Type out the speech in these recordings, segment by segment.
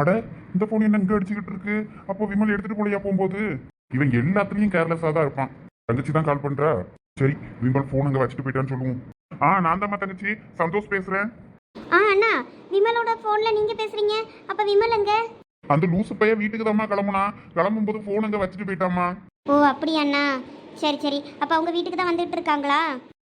அட இந்த போன் என்ன இங்க அடிச்சுக்கிட்டு இருக்கு? அப்போ விமல் எடுத்துட்டு போலையா போகும்போது? இவன் எல்லாத்துலயும் கேர்லெஸ்ஸா தான் இருப்பான். தங்கச்சி தான் கால் பண்றா? சரி விமல் போன் அங்க வச்சுட்டு போயிட்டான்னு சொல்லுவோம். ஆ நான் தான் தங்கச்சி. சந்தோஷ் பேசுறேன். ஆ அண்ணா விமலோட ஃபோன்ல நீங்க பேசுறீங்க. அப்ப விமல் எங்க? அந்த லூசு பையன் வீட்டுக்கு தாம்மா கிளம்புனா? கிளம்பும் போது போன் அங்க வச்சுட்டு போயிட்டாமா ஓ அப்படியா அண்ணா? சரி சரி. அப்ப அவங்க வீட்டுக்கு தான் வந்துட்டு இருக்காங்களா?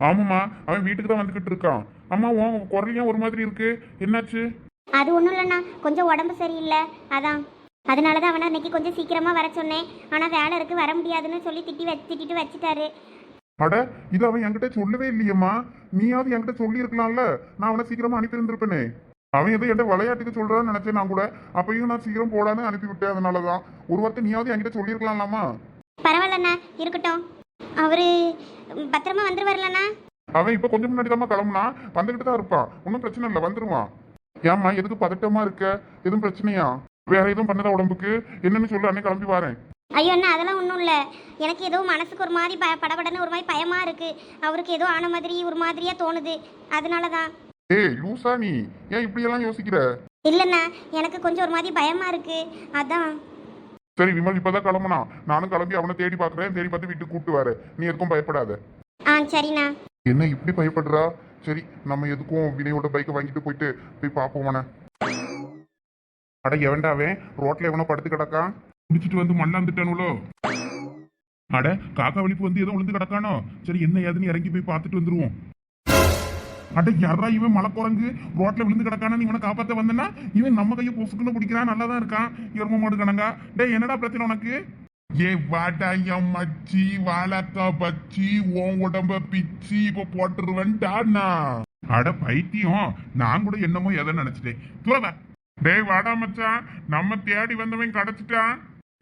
ஆமாம்மா அவன் வீட்டுக்கு தான் வந்துகிட்டு இருக்கான். அம்மா உன் குரலையும் ஒரு மாதிரி இருக்கு? என்னாச்சு? அது ஒன்றும் இல்லைண்ணா. கொஞ்சம் உடம்பு சரியில்லை. அதான். அதனால தான் அவனை அன்னைக்கு கொஞ்சம் சீக்கிரமா வர சொன்னேன். ஆனா வேலை இருக்கு வர முடியாதுன்னு சொல்லி திட்டி வச்சு திட்டிட்டு வச்சுட்டாரு. அட இது அவன் என்கிட்ட சொல்லவே இல்லையம்மா. நீயாவது என்கிட்ட சொல்லி இருக்கலாம்ல நான் அவனை சீக்கிரமா அனுப்பி இருந்திருப்பேனே. அவன் ஏதோ என்கிட்ட விளையாட்டுக்கு சொல்றான்னு நினைச்சேன் நான் கூட. அப்பயும் நான் சீக்கிரம் போடான்னு அனுப்பி விட்டேன் அதனாலதான். ஒரு வார்த்தை நீயாவது என்கிட்ட சொல்லியிருக்கலாம்லாமா? பரவாயில்லண்ணா. இருக்கட்டும். அவரு பத்திரமா வந்துருவார்லண்ணா அவன் இப்ப கொஞ்சம் முன்னாடி தான் கிளம்புனா வந்துகிட்டு தான் இருப்பான். ஒன்றும் பிரச்சனை இல்லை. வந்துருவான். ஏம்மா எதுக்கு பதட்டமா இருக்க? எதுவும் பிரச்சனையா? வேற எதுவும் பண்ணதா உடம்புக்கு? என்னன்னு சொல்லு அன்னைக்கு கிளம்பி வரேன். ஐயோ அண்ணா அதெல்லாம் ஒன்றும் இல்லை. எனக்கு ஏதோ மனசுக்கு ஒரு மாதிரி ப படபடன்னு ஒரு மாதிரி பயமா இருக்கு. அவருக்கு ஏதோ ஆன மாதிரி ஒரு மாதிரியா தோணுது. அதனால தான் ஏய் லூசா நீ. ஏன் இப்படியெல்லாம் யோசிக்கிற? இல்லைண்ணா எனக்கு கொஞ்சம் ஒரு மாதிரி பயமா இருக்கு. அதான். சரி விமல் இப்பதான் கிளம்புனா. நானும் கிளம்பி அவனை தேடி பார்க்கறேன். தேடி பார்த்து வீட்டுக்கு கூப்பிட்டு வரேன். நீ எதுக்கும் பயப்படாத. ஆ சரிண்ணா. என்ன இப்படி பயப்படுறா? சரி நம்ம எதுக்கும் வினையோட பைக்கை வாங்கிட்டு போயிட்டு போய் பார்ப்போம் அவனை அட எவன்டாவே ரோட்ல எவனோ படுத்து கிடக்கான் குடிச்சிட்டு வந்து மண்ணாந்துட்டானுலோ அட காக்கா வலிப்பு வந்து ஏதோ விழுந்து கிடக்கானோ? சரி என்ன ஏதுன்னு இறங்கி போய் பார்த்துட்டு வந்துருவோம். அட யாரா இவன் மலை குரங்கு? ரோட்ல விழுந்து கிடக்கானு? இவனை காப்பாத்த வந்தனா? இவன் நம்ம கையை பொசுக்குன்னு பிடிக்கிறான் நல்லா தான் இருக்கான். எரும மாடு கணங்கா. டே என்னடா பிரச்சனை உனக்கு? ஏ வாடா என் மச்சி வாழக்கா பச்சி உன் உடம்ப பிச்சி இப்ப போட்டுருவேன்டாண்ணா அட பைத்தியம் நான் கூட என்னமோ எதை நினைச்சிட்டேன். தூரவ டேய் வாடா மச்சான் நம்ம தேடி வந்தவன் கிடைச்சிட்டான்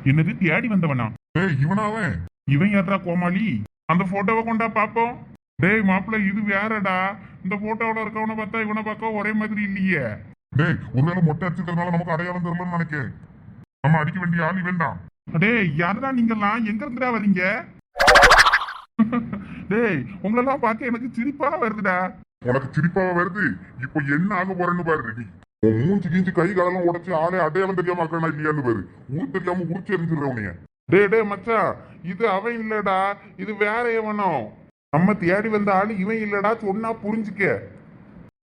என்னது தேடி வந்தவனா? டேய் இவனாவன் இவன் யாரா கோமாளி? அந்த போட்டோவை கொண்டா பாப்போம். டேய் மாப்பிள்ள இது வேறடா. இந்த போட்டோவோட இருக்கவனை பார்த்தா இவனை பார்க்க ஒரே மாதிரி இல்லையே. டேய் ஒருவேளை மொட்டை அடிச்சிருக்கறதுனால நமக்கு அடையாளம் தெரியலன்னு நினைக்கிறேன் நம்ம அடிக்க வேண்டிய ஆள் இவன் டேய் யாருடா நீங்கெல்லாம் எங்க இருந்துடா வரீங்க? டேய் உங்களெல்லாம் பார்க்க எனக்கு சிரிப்பா வருதுடா. உனக்கு சிரிப்பாவா வருது? இப்போ என்ன ஆக போறேன்னு பாரு நீ உன் மூஞ்சி கீஞ்சி கை காலெல்லாம் உடைச்சு ஆளே அடையாளம் தெரியாம ஆக்கறனா இல்லையான்னு பாரு. ஊர் தெரியாம உரிச்சு எரிஞ்சிடுற உனைய டேய் டேய் மச்சான் இது அவன் இல்லடா. இது வேற எவனோ. நம்ம தேடி வந்த ஆளு இவன் இல்லடா சொன்னா புரிஞ்சுக்க.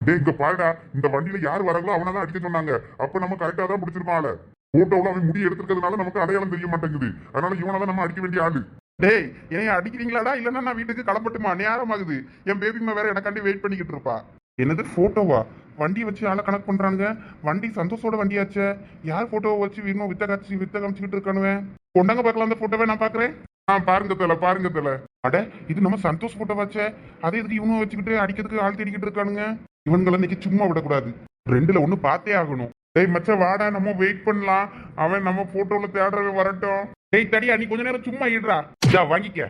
டேய் இங்க பாருடா. இந்த வண்டியில யார் வராங்களோ அவனை தான் அடிக்க சொன்னாங்க. அப்ப நம்ம கரெக்டா தான் பிடிச்சிருப்பான் ஆள. போட்டோவில் அவன் முடி எடுத்துக்கிறதுனால நமக்கு அடையாளம் தெரிய மாட்டேங்குது. அதனால இவனை தான் நம்ம அடிக்க வேண்டிய ஆளு. டேய் என்னைய அடிக்கிறீங்களாடா? இல்லைன்னா நான் வீட்டுக்கு களப்பட்டுமா நேரம் ஆகுது என் பேபிமா வேற எனக்காண்டி வெயிட் பண்ணிக்கிட்டு இருப்பா. என்னது போட்டோவா வண்டியை வச்சு ஆளை கனெக்ட் பண்றாங்க வண்டி சந்தோஷோட வண்டியாச்சே. யார் போட்டோவை வச்சு இன்னும் வித்த காட்சி வித்த காமிச்சுக்கிட்டு இருக்கானுவேன் கொண்டாங்க பார்க்கலாம் அந்த போட்டோவை நான் பாக்குறேன் ஆ பாருங்க தல பாருங்க தல. அட இது நம்ம சந்தோஷ் போட்டோ வச்சே. அதை எதுக்கு இவனும் வச்சுக்கிட்டு அடிக்கிறதுக்கு ஆள் தேடிக்கிட்டு இருக்கானுங்க? இவங்களை இன்னைக்கு சும்மா விடக்கூடாது. ரெண்டுல ஒன்னு பார்த்தே ஆகணும். டேய் மச்சான் வாடா நம்ம வெயிட் பண்ணலாம். அவன் நம்ம போட்டோல தேடுறவன் வரட்டும். டேய் தடியா நீ கொஞ்ச நேரம் சும்மா இடுறா இதா வாங்கிக்க.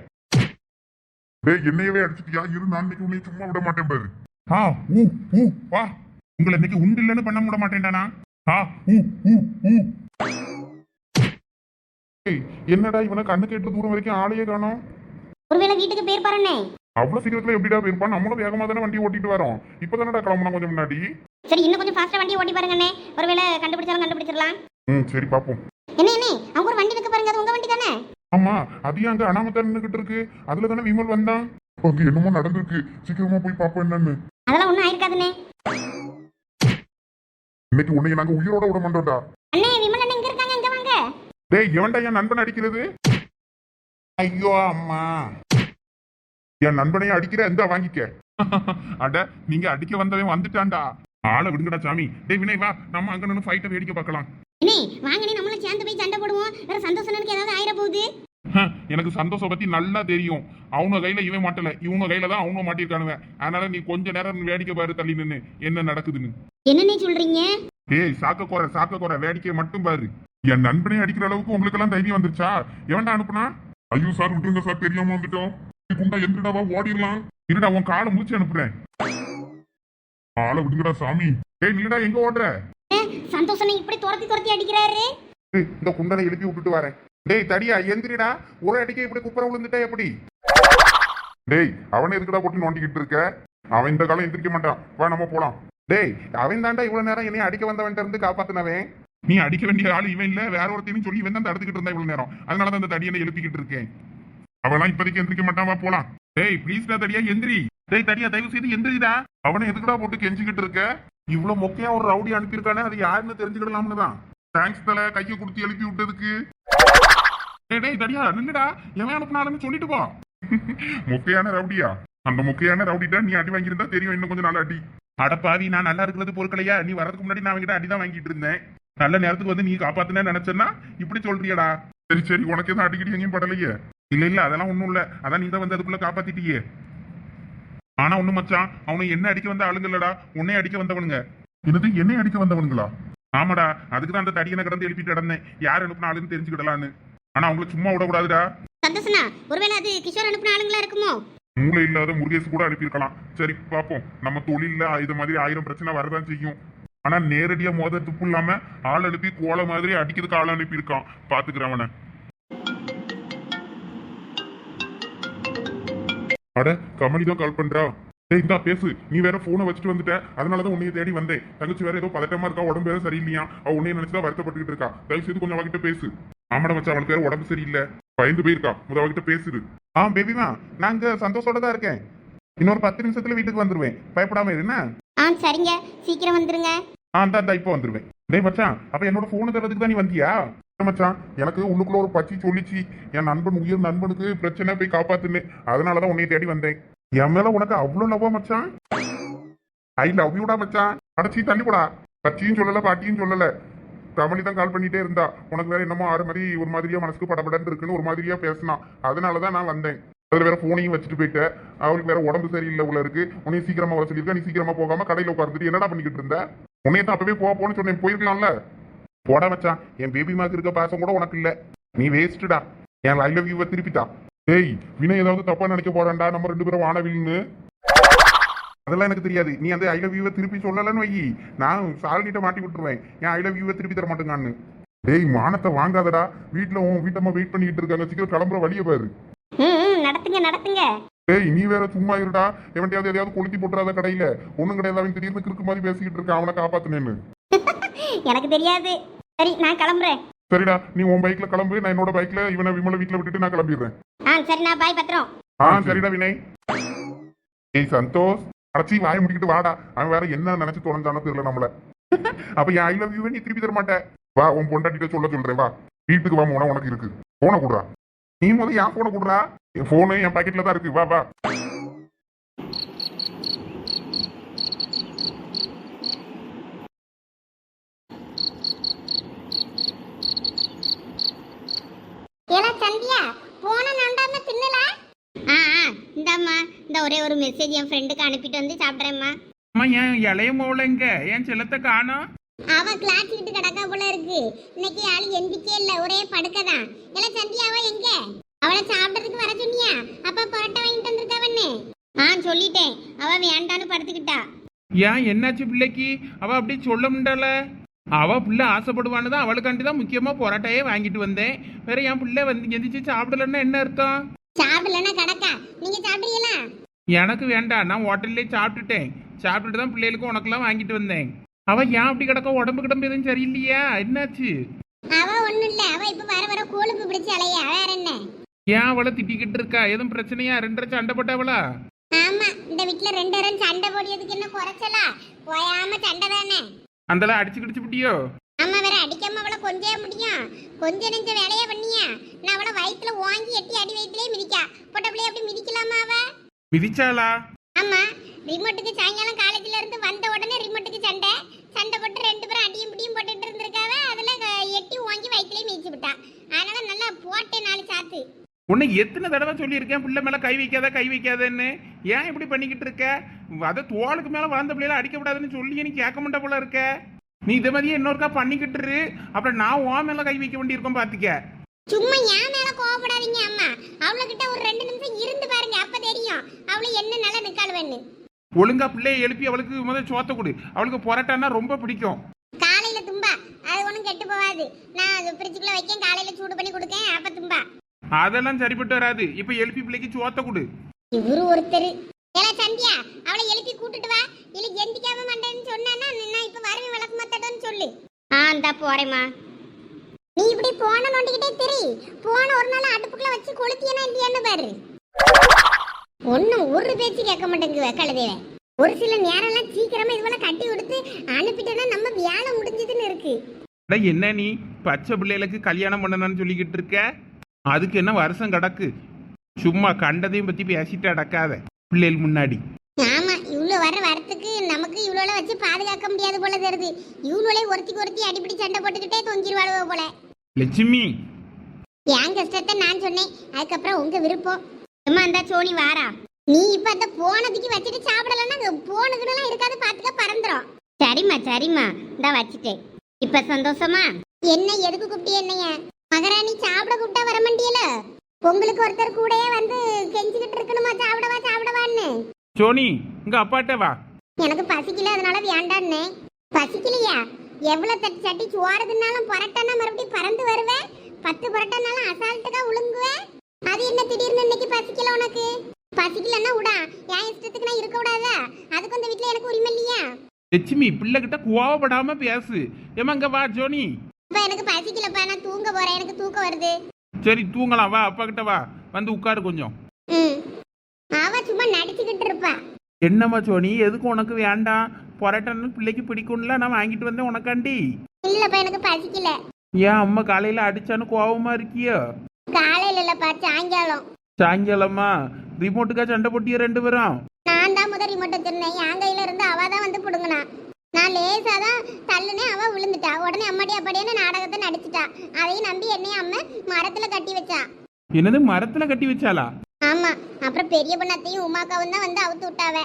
டேய் என்னையவே அடிச்சிட்டியா? இரு நான் இன்னைக்கு உன்னை சும்மா விட மாட்டேன் பாரு. ஆ ஊ ஊ வா. உங்களை இன்னைக்கு உண்டு இல்லைன்னு பண்ண விட மாட்டேன்டானா ஆ ஊ ஊ ஊ. என்னடா இவனை கண்ணு கேட்டு தூரம் வரைக்கும் ஆளையே காணோம்? ஒருவேளை வீட்டுக்கு பேர் பாருண்ணே அவ்வளவு சீக்கிரத்துல எப்படிடா போயிருப்பான் நம்மளும் வேகமா தானே வண்டி ஓட்டிட்டு வரோம். இப்பதானடா கிளம்புனா கொஞ்சம் முன்னாடி? சரி இன்னும் கொஞ்சம் ஃபாஸ்ட்டாக வண்டி ஓட்டி பாருங்கண்ணே. ஒருவேளை கண்டுபிடிச்சாலும் கண்டுபிடிச்சிடலாம் ம் சரி பாப்போம். என்ன என்ன? அவங்க ஒரு வண்டி இருக்கு பாருங்க அது உங்க வண்டி தானே? ஆமா அதையும் அங்க அனாமத்தா நின்னுகிட்டு இருக்கு? அதுல தானே விமல் வந்தான்? அங்க என்னமோ நடந்திருக்கு. சீக்கிரமா போய் பாப்போம் என்னன்னு. அதெல்லாம் ஒன்றும் ஆயிருக்காதுண்ணே. இன்னைக்கு உன்னைய நாங்க உயிரோட விட மாட்டோம்டா. அண்ணே விமல் அண்ணே இங்க இருக்காங்க இங்க வாங்க. டேய் எவன்டா என் நண்பன் அடிக்கிறது? ஐயோ அம்மா. என் நண்பனையும் அடிக்கிற இந்த வாங்கிக்க. அட நீங்க அடிக்க வந்தவன் வந்துட்டான்டா. ஆளை விடுங்கடா சாமி. டேய் வினய் வா. நம்ம அங்க நின்று ஃபைட்டை வேடிக்கை பார்க்கலாம். அண்ணே வாங்கண்ணே நம்மளும் சேர்ந்து போய் சண்டை போடுவோம். வேற சந்தோஷனுக்கு ஏதாவது ஆயிர போகுது? எனக்கு சந்தோஷம் பத்தி நல்லா தெரியும். அவங்க கையில இவன் மாட்டல. இவங்க கையில தான் அவங்க மாட்டிருக்கானுவ. அதனால நீ கொஞ்ச நேரம் வேடிக்கை பாரு தள்ளி நின்னு. என்ன நடக்குதுன்னு. என்னண்ணே சொல்றீங்க? ஏய் சாக்க குறை சாக்க குறை. வேடிக்கையை மட்டும் பாரு. என் நண்பனை அடிக்கிற அளவுக்கு உங்களுக்கு எல்லாம் தைரியம் வந்துருச்சா? எவன்டா அனுப்புனா? ஐயோ சார் விட்டுருங்க சார். தெரியாம வந்துட்டோம். குண்டா எந்திரடாவா? ஓடிடலாம். இருடா உன் காலை முடிச்சு அனுப்புறேன். ஆளை விடுங்கடா சாமி. ஏய் நில்லடா எங்க ஓடுற? சந்தோஷனை இப்படி துரத்தி துரத்தி அடிக்கிறாரு? இந்த குண்டனை எழுப்பி விட்டுட்டு வரேன். டேய் தடியா எந்திரிடா. ஒரு அடிக்க இப்படி குப்புற விழுந்துட்டா எப்படி? டேய் அவனை எதுக்குடா போட்டு நோண்டிக்கிட்டு இருக்க? அவன் இந்த காலம் எந்திரிக்க மாட்டான். வா நம்ம போலாம். டேய் அவன் தாண்டா இவ்வளவு நேரம் என்னைய அடிக்க வந்தவன்ட்ட இருந்து காப்பாத்தினவன். நீ அடிக்க வேண்டிய ஆள் இவன் இல்ல. வேற ஒருத்தையும் சொல்லி இவன் தான் தடுத்துக்கிட்டு இருந்தா இவ்வளவு நேரம். அதனால தான் அந்த தடியனை எழுப்பிக்கிட்டு இருக்கேன். அவனா இப்போதைக்கு எந்திரிக்க மாட்டான் வா போலாம். டேய் ப்ளீஸ்டா தடியா எந்திரி. டேய் தடியா தயவு செய்து எந்திரிடா. அவனை எதுக்குடா போட்டு கெஞ்சிக்கிட்டு இருக்க? இவ்வளவு மொக்கையா ஒரு ரவுடி அனுப்பியிருக்கானே அது யாருன்னு தெரிஞ்சுக்கிடலாம்னு தான். தேங்க்ஸ் தல கையை கொடுத்து எழுப்பி விட்டதுக்கு. டேய் டேய் தடியா நின்னுடா எவன் அனுப்பினாலும் சொல்லிட்டு போ. மொக்கையான ரவுடியா? அந்த மொக்கையான ரவுடிட்டா நீ அடி வாங்கியிருந்தா தெரியும் இன்னும் கொஞ்சம் நாள் அடி. அடப்பாவி நான் நல்லா இருக்கிறது பொருட்களையா நீ வரதுக்கு முன்னாடி நான் அவங்கிட்ட அடிதான் வாங்கிட்டு இருந்தேன். நல்ல நேரத்துக்கு வந்து நீ காப்பாத்துனே நினைச்சேன்னா இப்படி சொல்றியடா. சரி சரி உனக்கு எதுவும் அடிக்கடி எங்கேயும் படலையே? இல்ல இல்ல அதெல்லாம் ஒண்ணும் இல்ல. அதான் நீ தான் வந்து அதுக்குள்ள காப்பாத்திட்டியே. ஆனா ஒண்ணு மச்சான் அவனை என்ன அடிக்க வந்த ஆளுங்க இல்லடா. உன்னை அடிக்க வந்தவனுங்க. என்னது என்னை அடிக்க வந்தவனுங்களா? ஆமாடா அதுக்கு தான் அந்த தடியனை கடந்து எழுப்பிட்டு கிடந்தேன் யார் அனுப்புன ஆளுன்னு தெரிஞ்சுக்கிடலான்னு. ஆனா அவங்கள சும்மா விடக்கூடாதுடா. சந்தோஷனா ஒருவேளை அது கிஷோர் அனுப்பின ஆளுங்களா இருக்குமோ? மூளை இல்லாத முருகேசு கூட அனுப்பியிருக்கலாம். சரி பார்ப்போம் நம்ம தொழில்ல இது மாதிரி ஆயிரம் பிரச்சனை வரதான் செய்யும். ஆனா நேரடியா மோத துப்பு இல்லாம ஆள் அனுப்பி கோலை மாதிரி அடிக்கிறதுக்கு ஆள் அனுப்பி இருக்கான் பாத்துக்கிறவன அட கமலி தான் கால் பண்றா. டேய் இந்தா பேசு. நீ வேற போனை வச்சுட்டு வந்துட்ட. அதனாலதான் உன்னைய தேடி வந்தேன். தங்கச்சி வேற ஏதோ பதட்டமா இருக்கா உடம்பு வேற சரியில்லையா? அவ உன்னைய நினைச்சுதான் வருத்தப்பட்டுக்கிட்டு இருக்கா. தயவு செய்து கொஞ்சம் அவகிட்ட பேசு. ஆமாடா மச்சான் அவளுக்கு வேற உடம்பு சரியில்லை. பயந்து போயிருக்கா. முத அவகிட்ட பேசுது. ஆ பேபிமா நாங்க சந்தோஷோட தான் இருக்கேன். இன்னொரு பத்து நிமிஷத்துல வீட்டுக்கு வந்துருவேன். பயப்படாம இரு என்ன? ஆ சரிங்க. சீக்கிரம் வந்துருங்க. ஆ இந்த இந்த இப்போ வந்துருவேன். டேய் மச்சான் அப்ப என்னோட போன் தரதுக்கு தான் நீ வந்தியா? மச்சான் எனக்கு உள்ளுக்குள்ள ஒரு பச்சி சொல்லிச்சு. என் நண்பன் உயிர் நண்பனுக்கு பிரச்சனை போய் காப்பாத்துன்னு. அதனாலதான் உன்னை தேடி வந்தேன். என் மேல உனக்கு அவ்வளவு லவ்வா மச்சான்? ஐ லவ் யூடா மச்சான். அடைச்சி தள்ளி கூடா பச்சியும் சொல்லல பாட்டியும் சொல்லல. கமலி தான் கால் பண்ணிட்டே இருந்தா. உனக்கு வேற என்னமோ ஆறு மாதிரி ஒரு மாதிரியா மனசுக்கு படபடன்னு இருக்குன்னு ஒரு மாதிரியா பேசினான் அதனாலதான் நான் வந்தேன். அதில் வேற போனையும் வச்சுட்டு போயிட்டேன் அவளுக்கு வேற உடம்பு சரியில்லை உள்ள இருக்கு. உன்னையும் சீக்கிரமா வர சொல்லியிருக்கா நீ சீக்கிரமா போகாம கடையில உட்காந்துட்டு என்னடா பண்ணிக்கிட்டு இருந்த? உன்னைய தான் அப்பவே போக போன்னு சொன்னேன். போயிருக்கலாம்ல? போடா மச்சான் என் பேபி மாக்கு இருக்க பாசம் கூட உனக்கு இல்ல. நீ வேஸ்ட்டுடா என் ஐ லவ் யூவை திருப்பிட்டா. டேய் வினய் ஏதாவது தப்பா நினைக்க போறான்டா நம்ம ரெண்டு பேரும் வானவில்னு. அதெல்லாம் எனக்கு தெரியாது. நீ அந்த ஐ லவ் யூவை திருப்பி சொல்லலன்னு வை. நான் சாலிட்ட மாட்டி விட்டுருவேன். என் ஐ லவ் யூவை திருப்பி தர மாட்டேங்கான்னு. டேய் மானத்தை வாங்காதடா. வீட்டுல உன் வீட்டம்மா வெயிட் பண்ணிட்டு இருக்காங்க. சீக்கிரம் கிளம்புற வழியை பாரு. நடத்துங்க நடத்துங்க. டேய் நீ வேற சும்மா இருடா. எவன்டையாவது எதையாவது கொளுத்தி போட்டுறாத கடையில. ஒண்ணும் கிடையாது. அவன் திடீர்னு கிறுக்கு மாதிரி பேசிக்கிட்டு இருக்கான். அவனை காப்பாத்துனேன்னு. எனக்கு தெரியாது. சரி நான் கிளம்புறேன். சரிடா நீ உன் பைக்ல கிளம்பு. நான் என்னோட பைக்ல இவனை விமலை வீட்டுல விட்டுட்டு நான் கிளம்பிடுறேன். ஆ சரி நான் பாய் பத்திரம். ஆ சரிடா வினய். ஏய் சந்தோஷ் அடைச்சி வாய முடிக்கிட்டு வாடா. அவன் வேற என்ன நினைச்சு தொலைஞ்சானோ தெரியல நம்மள. அப்ப என் ஐ லவ் யூ நீ திருப்பி தர மாட்டே. வா உன் பொண்டாட்டிட்ட சொல்ல சொல்றேன் வா. வீட்டுக்கு வா போனா உனக்கு இருக்கு. போனை கொடுறா. நீ முதல்ல என் போனை கொடுறா. என் போனு என் பாக்கெட்ல தான் இருக்கு. வா வா ஏலா சந்தியா போன நண்டாம தின்னல ஆ ஆ இந்தாம்மா இந்த ஒரே ஒரு மெசேஜ் என் ஃப்ரெண்டுக்கு அனுப்பிட்டு வந்து சாப்பிட்றேம்மா. அம்மா என் இளைய மோளங்க என் செல்லத்தை காணோம்? அவ கிளாஸ் விட்டு கிடக்கா போல இருக்கு. இன்னைக்கு ஆள் எந்திக்கே இல்ல. ஒரே படுக்கதான் ஏல சந்தியாவா எங்க? அவளை சாப்பிடறதுக்கு வர சொன்னியா? அப்ப பரோட்டா வாங்கிட்டு வந்திருக்கவன்னு ஆ சொல்லிட்டேன். அவ வேண்டான்னு படுத்துக்கிட்டா. ஏன்? என்னாச்சு பிள்ளைக்கு? அவ அப்படி சொல்ல முடியல அவ பிள்ளை ஆசைப்படுவான்னு தான் அவளுக்காண்டி தான் முக்கியமா பொரோட்டாயே வாங்கிட்டு வந்தேன். வேற என் பிள்ளை வந்து எந்திரிச்சு சாப்பிடலன்னா என்ன அர்த்தம்? சாப்பிடலன்னா கிடக்கா. நீங்க சாப்பிடுறீங்களா? எனக்கு வேண்டாம் நான் ஹோட்டல்லே சாப்பிட்டுட்டேன். சாப்பிட்டுட்டு தான் பிள்ளைகளுக்கும் உனக்கெல்லாம் வாங்கிட்டு வந்தேன். அவ ஏன் அப்படி கிடக்க? உடம்பு கிடம்பு எதுவும் சரியில்லையா? என்னாச்சு? அவ ஒண்ணும் இல்ல. அவ இப்ப வர வர கொழுப்பு பிடிச்சு அலையா. வேற என்ன? ஏன் அவளை திட்டிக்கிட்டு இருக்கா? எதுவும் பிரச்சனையா? ரெண்டரை சண்டை போட்டாவளா? ஆமா. இந்த வீட்ல ரெண்டு பேரும் சண்டை போடியதுக்கு என்ன குறைச்சலா? போயாம சண்டை தானே? அந்தளவு அடிச்சு கிடிச்சு விட்டியோ அம்மா வேற அடிக்காம அவளை கொஞ்சே முடியும். கொஞ்ச நெஞ்ச வேலையா பண்ணியா? நான் அவளை வயித்துல வாங்கி எட்டி அடி வயிற்றுலயே மிதிக்கா. பொட்ட பிள்ளைய அப்படி மிதிக்கலாமா அவ? மிதிச்சாளா? ஆமா ரிமோட்டுக்கு சாயங்காலம் காலேஜ்ல இருந்து வந்த உடனே ரிமோட்டுக்கு சண்டை. சண்டை போட்டு ரெண்டு பேரும் அடியும் பிடியும் போட்டுட்டு இருந்திருக்காவ அதுல எட்டி வாங்கி வயிற்றுலயே மிதிச்சு விட்டா. அதனால நல்லா போட்டேன் நாலு சாத்து. உன்னை எத்தனை தடவை சொல்லியிருக்கேன் பிள்ளை மேல கை வைக்காத கை வைக்காதன்னு? ஏன் இப்படி பண்ணிக்கிட்டு இருக்க? அதை தோளுக்கு மேல வளர்ந்த பிள்ளைல அடிக்க கூடாதுன்னு சொல்லி நீ கேட்க மாட்ட போல இருக்க. நீ இதே மாதிரியே இன்னொருக்கா பண்ணிக்கிட்டு இரு. அப்புறம் நான் உன் மேல கை வைக்க வேண்டியிருக்கோம் பாத்துக்க. சும்மா மேல கோவப்படாதீங்க அம்மா. அவளுக்கிட்ட ஒரு ரெண்டு நிமிஷம் இருந்து பாருங்க அப்ப தெரியும். அவளை என்ன நல்லா நிக்காளுவேன்னு. ஒழுங்கா பிள்ளையை எழுப்பி அவளுக்கு முதல் சோத்த கொடு. அவளுக்கு பொரோட்டான்னா ரொம்ப பிடிக்கும். காலையில தும்பா. அது ஒண்ணும் கெட்டு போகாது. நான் அது ஃப்ரிட்ஜுக்குள்ள வைக்கேன் காலையில சூடு பண்ணி கொடுக்கேன் அப்ப தும்பா. அதெல்லாம் சரிப்பட்டு வராது. இப்ப எழுப்பி பிள்ளைக்கு சோத்த கொடு. இவரு ஒருத்தர். ஏலா சந்தியா அவளை எழுப்பி கூட்டிட்டு வா. இல்ல எந்திக்காம மாட்டேன்னு சொன்னா நான் இப்ப வரவே விளக்கு மாத்தாட்டோன்னு சொல்லு. ஆ இந்தா போறேம்மா. நீ இப்படி போன நோண்டிக்கிட்டே திரி. போன ஒரு நாள் அடுப்புக்குள்ள வச்சு கொளுத்தியனா இல்லையான்னு பாரு. ஒன்னும் ஒரு பேச்சு கேட்க மாட்டேங்குவ கழுதேவ ஒரு சில நேரம்லாம் சீக்கிரமா இதுவரை கட்டி கொடுத்து அனுப்பிட்டேன்னா நம்ம வேலை முடிஞ்சதுன்னு இருக்கு. அட என்ன நீ? பச்சை பிள்ளைகளுக்கு கல்யாணம் பண்ணணும்னு சொல்லிக்கிட்டு இருக்க? அதுக்கு என்ன வருஷம் கிடக்கு? சும்மா கண்டதையும் பத்தி பேசிட்டு அடக்காத. பிள்ளைகள் முன்னாடி. ஆமா வரத்துக்கு நமக்கு இவ்வளோ வச்சு பாதுகாக்க முடியாது போல தெரியுது. இவ்வளோலே ஒருத்திக்கு ஒருத்தி அடிப்படி சண்டை போட்டுக்கிட்டே தொங்கிடுவாளுவ போல. லட்சுமி! என் கஷ்டத்தை நான் சொன்னேன். அதுக்கப்புறம் உங்க விருப்பம். அம்மா அந்த சோனி வாரா. நீ இப்ப அந்த போனதுக்கு வச்சுட்டு சாப்பிடலன்னா போனுக்குலாம் இருக்காது பாத்துக்க பறந்துரும். சரிம்மா சரிம்மா. இந்த வச்சுட்டேன். இப்ப சந்தோஷமா? என்ன எதுக்கு கூப்பிட்டிய என்னைய? மகாராணி சாப்பிட கூப்பிட்டா வர மாட்டியல? பொங்கலுக்கு ஒருத்தர் கூடயே வந்து கெஞ்சிக்கிட்டு இருக்கணுமா? சாப்பிடவா சாப்பிடவான்னு. சோனி இங்க அப்பாட்ட வா. எனக்கு பசிக்கல அதனால வேண்டான்னே. பசிக்கலையா? எவ்வளவு தட்டு சட்டி சோறு தின்னாலும் பரட்டானா மறுபடியும் பறந்து வருவேன் பத்து பரட்டானாலும் அசால்ட்டுக்கா உளுங்குவேன் அது என்ன திடீர்னு இன்னைக்கு பசிக்கல உனக்கு? பசிக்கலன்னா விடா என் இஷ்டத்துக்கு நான் இருக்க கூடாதா அதுக்கு இந்த வீட்ல எனக்கு உரிமை இல்லையா? லட்சுமி பிள்ளைகிட்ட கோவப்படாம பேசு. ஏமா இங்க வா ஜோனி. எனக்கு பசிக்கலப்பா நான் தூங்க போறேன். எனக்கு தூக்கம் வருது. சரி தூங்கலாம். வா அப்பா கிட்ட வா. வந்து உட்காரு கொஞ்சம் ம் அவ சும்மா நடிச்சுக்கிட்டு இருப்பா என்னம்மா சோனி எதுக்கு உனக்கு வேண்டாம்? பரோட்டான்னு பிள்ளைக்கு பிடிக்கும்ல நான் வாங்கிட்டு வந்தேன் உனக்காண்டி. இல்லப்பா எனக்கு பசிக்கல. ஏன் அம்மா காலையில அடிச்சான்னு கோவமா இருக்கியோ? காலையில இல்லப்பா சாயங்காலம். சாயங்காலமா? ரிமோட்டுக்கா சண்டை போட்டிய ரெண்டு பேரும்? நான் தான் முதல் ரிமோட் வச்சிருந்தேன். என் கையில இருந்து அவ தான் வந்து புடுங்கினா. நான் லேசா தான் தள்ளுனே அவ விழுந்துட்டா. உடனே அம்மாடி அப்பாடின்னு நாடகத்தை நடிச்சிட்டா. அதையும் நம்பி என்னையும் அம்மா மரத்துல கட்டி வச்சா. என்னது மரத்துல கட்டி வச்சாளா? அப்புறம் பெரிய பொண்ணத்தையும் உமாக்காவும் தான் வந்து அவுத்து விட்டாவ.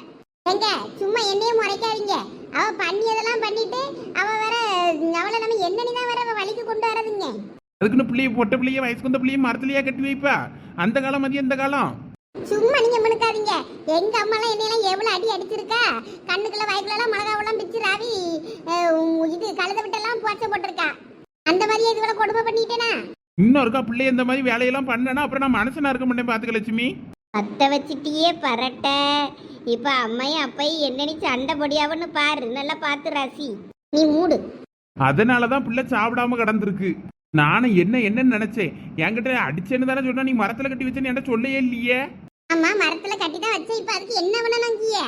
எங்க சும்மா என்னையும் முறைக்காதீங்க. அவ பண்ணியதெல்லாம் பண்ணிட்டு அவ வேற அவளை நம்ம என்னன்னு தான் வேற வழிக்கு கொண்டு வரதுங்க. அதுக்குன்னு பிள்ளைய பொட்ட பிள்ளைய வயசுக்கு வந்த பிள்ளைய மரத்துலயா கட்டி வைப்பா? அந்த காலம் மதியம் இந்த காலம். சும்மா நீங்க முணுக்காதீங்க. எங்க அம்மா எல்லாம் என்னையெல்லாம் எவ்வளவு அடி அடிச்சிருக்கா? கண்ணுக்குள்ள வயக்குல எல்லாம் மிளகாவெல்லாம் பிச்சு ராவி இது கழுத விட்டெல்லாம் போச்ச போட்டிருக்கா. அந்த மாதிரி இதுவரை கொடுமை பண்ணிட்டேனா? இன்னொருக்கா பிள்ளை இந்த மாதிரி வேலையெல்லாம் பண்ணனா அப்புறம் நான் மனசனா இருக்க மாட்டேன் பாத்துக்க லட்சுமி. பத்த வச்சிட்டியே பரட்ட. இப்ப அம்மையும் அப்பையும் என்னடி சண்டை பொடியாவன்னு பாரு. நல்லா பார்த்து ரசி. நீ மூடு. அதனாலதான் பிள்ளை சாப்பிடாம கடந்திருக்கு. நானும் என்ன என்னன்னு நினைச்சேன். என்கிட்ட அடிச்சேன்னு தானே சொன்னா நீ மரத்துல கட்டி வச்சேன்னு என்கிட்ட சொல்லவே இல்லையே? அம்மா மரத்துல கட்டி தான் வச்சேன். இப்ப அதுக்கு என்ன பண்ணணும் இங்கேயே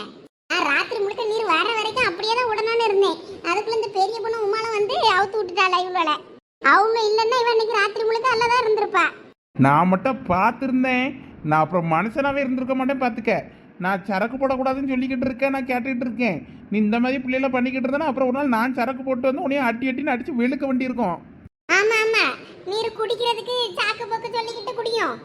நான் ராத்திரி முழுக்க நீர் வர வரைக்கும் அப்படியே தான் உடனே இருந்தேன். அதுக்குள்ள இந்த பெரிய பொண்ணு உமால வந்து அவுத்து விட்டுட்டாளா இவளோட அவங்க இல்லைன்னா இவன் இன்னைக்கு ராத்திரி முழுக்க அல்லதான் இருந்திருப்பா. நான் மட்டும் பார்த்துருந்தேன். நான் அப்புறம் மனுஷனாவே இருந்திருக்க மாட்டேன் பார்த்துக்க நான் சரக்கு போடக்கூடாதுன்னு சொல்லிக்கிட்டு இருக்கேன் நான் கேட்டுக்கிட்டு இருக்கேன். நீ இந்த மாதிரி பிள்ளைல பண்ணிக்கிட்டு இருந்தேன்னா அப்புறம் ஒரு நாள் நான் சரக்கு போட்டு வந்து உன்னைய அட்டி அட்டின்னு அடிச்சு வெளுக்க வேண்டியிருக்கும். ஆமா ஆமா. நீர் குடிக்கிறதுக்கு சாக்கு போக்கு சொல்லிக்கிட்டு குடியும்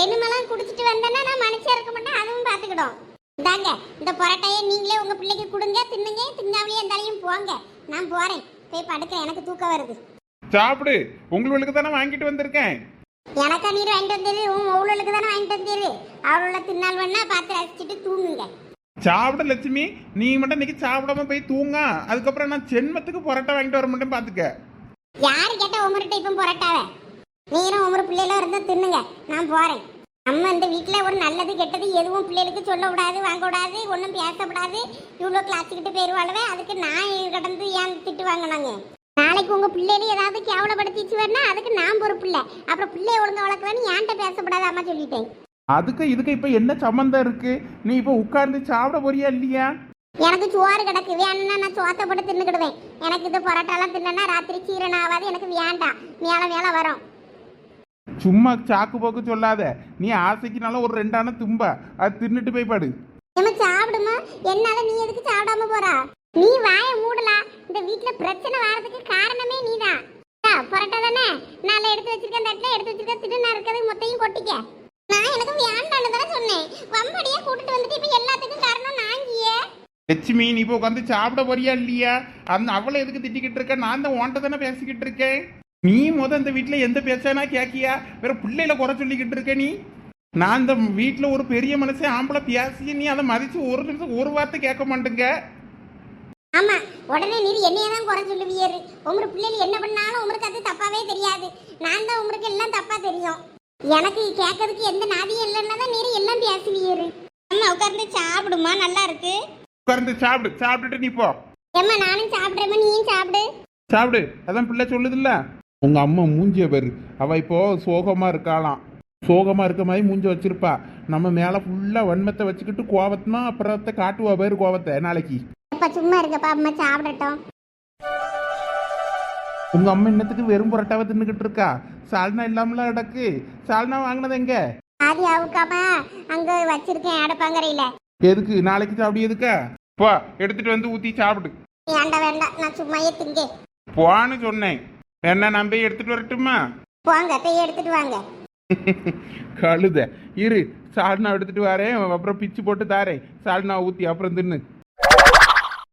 எருமெல்லாம் குடிச்சிட்டு வந்தேன்னா நான் மனுஷன் இருக்க மாட்டேன் அதுவும் பாத்துக்கிடும். இந்தாங்க இந்த பரோட்டையை நீங்களே உங்க பிள்ளைக்கு கொடுங்க தின்னுங்க தின்னாமலே இருந்தாலையும் போங்க. நான் போறேன். போய் படுக்கிறேன் எனக்கு தூக்கம் வருது. சாப்பிடு. உங்களுக்கு தானே வாங்கிட்டு வந்திருக்கேன். எனக்கா நீர் வாங்கிட்டு வந்தது? உன் அவளுக்கு தானே வாங்கிட்டு வந்தீரு அவளோட தின்னால் வேணா பார்த்து ரசிச்சுட்டு தூங்குங்க. சாப்பிட லட்சுமி. நீ மட்டும் இன்னைக்கு சாப்பிடாம போய் தூங்க. அதுக்கப்புறம் நான் ஜென்மத்துக்கு பரோட்டா வாங்கிட்டு வர மாட்டேன் பார்த்துக்க யாரு கேட்டா உமர்கிட்ட இப்போ புரட்டாவ? நீரும் உமர் பிள்ளைகளும் இருந்தா தின்னுங்க. நான் போறேன். நம்ம இந்த வீட்ல ஒரு நல்லது கெட்டது எதுவும் பிள்ளைகளுக்கு சொல்ல விடாது வாங்க விடாது ஒன்றும் பேசக்கூடாது இவ்வளோ கிளாச்சுக்கிட்டு போயிருவாளுவே. அதுக்கு நான் கடந்து ஏன் திட்டு வாங்கினாங்க? நாளைக்கு உங்க பிள்ளைகள் ஏதாவது கேவலப்படுத்திச்சு வரனா அதுக்கு நான் பொறுப்பு இல்லை. அப்புறம் பிள்ளைய ஒழுங்கா வளர்க்கலன்னு ஏன்ட்ட அம்மா சொல்லிட்டேன். அதுக்கு இதுக்கு இப்ப என்ன சம்மந்தம் இருக்கு? நீ இப்ப உட்கார்ந்து சாப்பிட போறியா இல்லையா? எனக்கு சோறு கிடக்கு. வேணும்னா நான் சோத்தை போட்டு தின்னுக்கிடுவேன். எனக்கு இது பரோட்டாலாம் தின்னா ராத்திரி சீரணம் ஆகாது. எனக்கு வேண்டாம். மேலே மேலே வரும். சும்மா சாக்கு போக்கு சொல்லாத. நீ ஆசைக்குனால ஒரு ரெண்டான தும்ப. அது தின்னுட்டு போய் படு. நம்ம சாப்பிடுமா? என்னால நீ எதுக்கு சாப்பிடாம போறா? நீ வாய மூடலா. இந்த வீட்ல பிரச்சனை வரதுக்கு காரணமே நீதான் பரோட்டா தானே? நான் எடுத்து வச்சிருக்கேன் தட்டுல எடுத்து வச்சிருக்கேன் திட்டு நான் இருக்கிறது மொத்தையும் கொட்டிக்க. நான் எனக்கு வேண்டான்னு தானே சொன்னேன். வம்படியா கூட்டிட்டு வந்துட்டு இப்ப எல்லாத்துக்கும் காரணம் நாங்கியே லட்சுமி நீ இப்போ உட்காந்து சாப்பிட போறியா இல்லையா? அந்த அவளை எதுக்கு திட்டிக்கிட்டு இருக்க? நான் தான் உன்ட்ட தானே பேசிக்கிட்டு இருக்கேன். நீ முத இந்த வீட்டுல எந்த பேச்சானா கேக்கியா? வேற பிள்ளையில குறை சொல்லிக்கிட்டு இருக்க நீ? நான் இந்த வீட்டுல ஒரு பெரிய மனுஷன் ஆம்பளை பேசி நீ அதை மதிச்சு ஒரு நிமிஷம் ஒரு வார்த்தை கேட்க மாட்டேங்க. ஆமா உடனே நீர் என்னைய தான் குறை சொல்லுவியரு உமரு பிள்ளைகள் என்ன பண்ணாலும் உமருக்கு அது தப்பாவே தெரியாது. நான் தான் உமருக்கு எல்லாம் தப்பா தெரியும். எனக்கு கேட்கறதுக்கு எந்த நாதியும் இல்லைன்னா தான் நீர் எல்லாம் பேசுவியரு அம்மா உட்கார்ந்து சாப்பிடுமா? நல்லா இருக்கு. உட்கார்ந்து சாப்பிடு. சாப்பிட்டுட்டு நீ போ. ஏம்மா நானும் சாப்பிட்றேம்மா நீயும் சாப்பிடு. சாப்பிடு. அதான் பிள்ளை சொல்லுதுல்ல. உங்க அம்மா மூஞ்சிய பாரு. அவ இப்போ சோகமா இருக்காளாம். சோகமா இருக்க மாதிரி மூஞ்ச வச்சிருப்பா. நம்ம மேல ஃபுல்லா வன்மத்தை வச்சுக்கிட்டு கோவத்தமா அப்புறத்தை காட்டுவா பேரு கோவத்தை நாளைக்கு. அப்பா சும்மா இருக்கப்பா அம்மா சாப்பிடட்டும். உங்க அம்மா என்னத்துக்கு வெறும் புரட்டாவை தின்னுக்கிட்டு இருக்கா? சால்னா இல்லாமல கிடக்கு? சால்னா வாங்கினது எங்க? ஆதி அவுக்காம அங்க வச்சிருக்கேன் அடப்பாங்கரையில. எதுக்கு? நாளைக்கு சாப்பிடு எதுக்கா? போ எடுத்துட்டு வந்து ஊத்தி சாப்பிடு. வேண்டாம் வேண்டாம் நான் சும்மாயே திங்க போன்னு சொன்னேன். என்ன நம்பி எடுத்துட்டு வரட்டுமா? போங்க போய் எடுத்துட்டு வாங்க. கழுத. இரு சால்னா எடுத்துட்டு வரேன் அப்புறம் பிச்சு போட்டு தாரேன். சால்னா ஊத்தி அப்புறம் தின்னு.